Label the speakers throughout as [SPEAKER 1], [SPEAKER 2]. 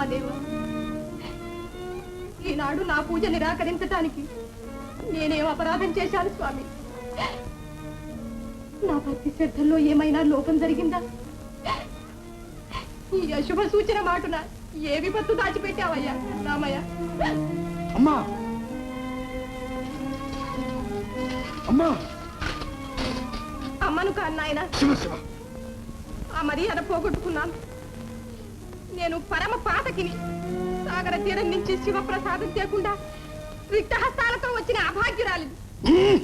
[SPEAKER 1] మహాదేవ. ఈనాడు నా పూజ నిరాకరించటానికి నేనేం అపరాధం చేశాను స్వామి? నా భక్తి శ్రద్ధల్లో ఏమైనా లోపం జరిగిందా? ఈ అశుభ సూచన మాటున ఏ విపత్తు దాచిపెట్టావయ్యా రామయ్య?
[SPEAKER 2] అమ్మా! అమ్మా!
[SPEAKER 1] అమ్మను కాన్నాయన ఆ మర్యాద పోగొట్టుకున్నాను. నేను పరమ పాతకిని. సాగర తీరం నుంచి శివప్రసాదం తేకుండా రిక్తహస్తాలతో వచ్చిన అభాగ్యురాలిని
[SPEAKER 2] ఉమ్.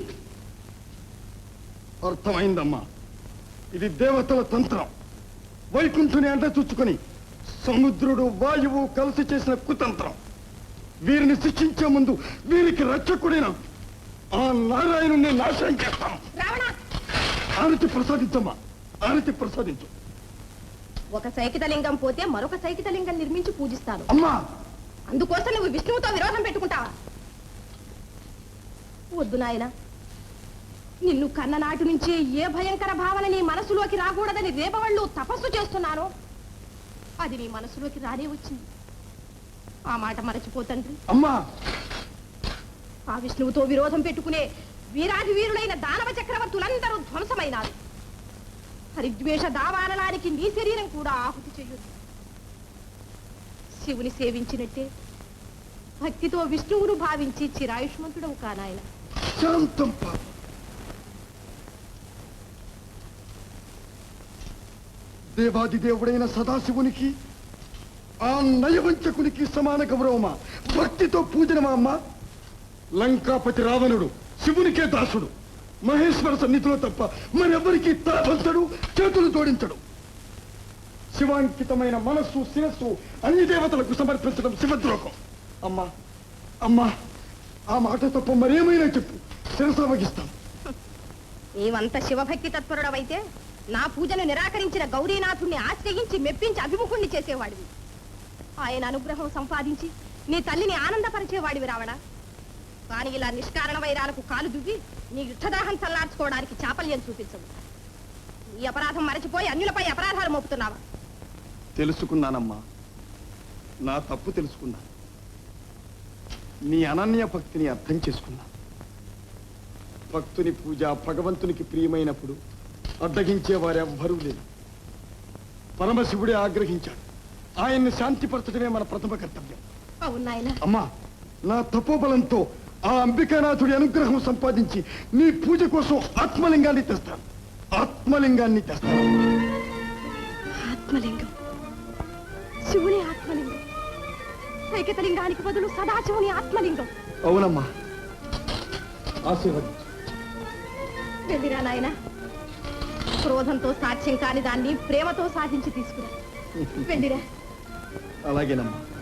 [SPEAKER 2] అర్థమైందమ్మా. ఇది దేవతల తంత్రం. వైకుంఠుని అంట చుచ్చుకొని సముద్రుడు వాయువు కలిసి చేసిన కుతంత్రం. వీరిని శిక్షించే ముందు వీరికి రక్షకుడైన ఆ నారాయణుని నాశనం చేస్తాం.
[SPEAKER 1] రావణ!
[SPEAKER 2] ఆరతి ప్రసాదించమ్మా. ఆరతి ప్రసాదించు.
[SPEAKER 1] ఒక సైకిత లింగం పోతే మరొక సైకిత లింగం నిర్మించి పూజిస్తాను.
[SPEAKER 2] అమ్మా!
[SPEAKER 1] అందుకోసం నువ్వు విష్ణువుతో విరోధం పెట్టుకుంటావా వద్దు నాయన. నిన్ను కన్ననాటి నుంచి ఏ భయంకర భావన నీ మనసులోకి రాకూడదని రేపవళ్ళు తపస్సు చేస్తున్నాను అది నీ మనసులోకి రానే వచ్చింది. ఆ మాట మరచిపోతండ్రి
[SPEAKER 2] అమ్మా!
[SPEAKER 1] ఆ విష్ణువుతో విరోధం పెట్టుకునే వీరాధి వీరులైన దానవ హరిద్వేష దావానలానికి నీ శరీరం కూడా ఆహుతి చెయ్యొద్దు శివుని సేవించినట్టే భక్తితో విష్ణువును భావించి చిరాయుష్మంతుడవు కానాయన
[SPEAKER 2] శాంతం దేవాది దేవుడైన సదాశివునికి ఆ నయవంచకునికి సమాన గౌరవమా? భక్తితో పూజనమా అమ్మ? లంకాపతి రావణుడు శివునికే దాసుడు. మహేశ్వర సన్నిధిలో తప్ప మరెవ్వరికి తలవంచడు చేతులు జోడించడు. శివాంకితమైన మనస్సు శిరస్సు అన్ని దేవతలకు సమర్పించడం శివద్రోహం. అమ్మా. అమ్మా ఆ మాట తప్ప మరేమైనా చెప్పు. శిరస వహిస్తాం
[SPEAKER 1] నీవంత శివభక్తి తత్పరుడవైతే నా పూజను నిరాకరించిన గౌరీనాథుణ్ణి ఆశ్రయించి మెప్పించి అభిముఖుణ్ణి చేసేవాడివి. ఆయన అనుగ్రహం సంపాదించి నీ తల్లిని ఆనందపరిచేవాడివి రావణ. కానీ ఇలా నిష్కారణ వైరాలకు కాలు దువ్వి నీ యుద్ధదాహం చల్లార్చుకోవడానికి చాపల్యం చూపించవు. ఈ అపరాధం మరచిపోయి అన్యులపై అపరాధాలు మోపుతున్నావా?
[SPEAKER 2] తెలుసుకున్నానమ్మా. నా తప్పు తెలుసుకున్నా. నీ అనన్య భక్తిని అర్థం చేసుకున్నా. భక్తుని పూజ భగవంతునికి ప్రియమైనప్పుడు అడ్డగించే వారెవ్వరూ లేరు. పరమశివుడే ఆగ్రహించాడు. ఆయన్ని శాంతిపరచడమే మన ప్రథమ కర్తవ్యం. అమ్మా నా తపోబలంతో ఆ అంబికానాథుడి అనుగ్రహం సంపాదించి నీ పూజ కోసం ఆత్మలింగాన్ని తెస్తాను. ఆత్మలింగాన్ని తెస్తాను.
[SPEAKER 1] ఆత్మలింగం. శివుని ఆత్మలింగం. సైకతలింగానికి బదులు సదాశివుని ఆత్మలింగం.
[SPEAKER 2] అవునమ్మా. ఆశీర్వదించు.
[SPEAKER 1] వెళ్ళిరా నాయన. క్రోధంతో సాధ్యం కాని దాన్ని ప్రేమతో సాధించి తీసుకురా. వెళ్ళిరా.
[SPEAKER 2] అలాగేనమ్మా.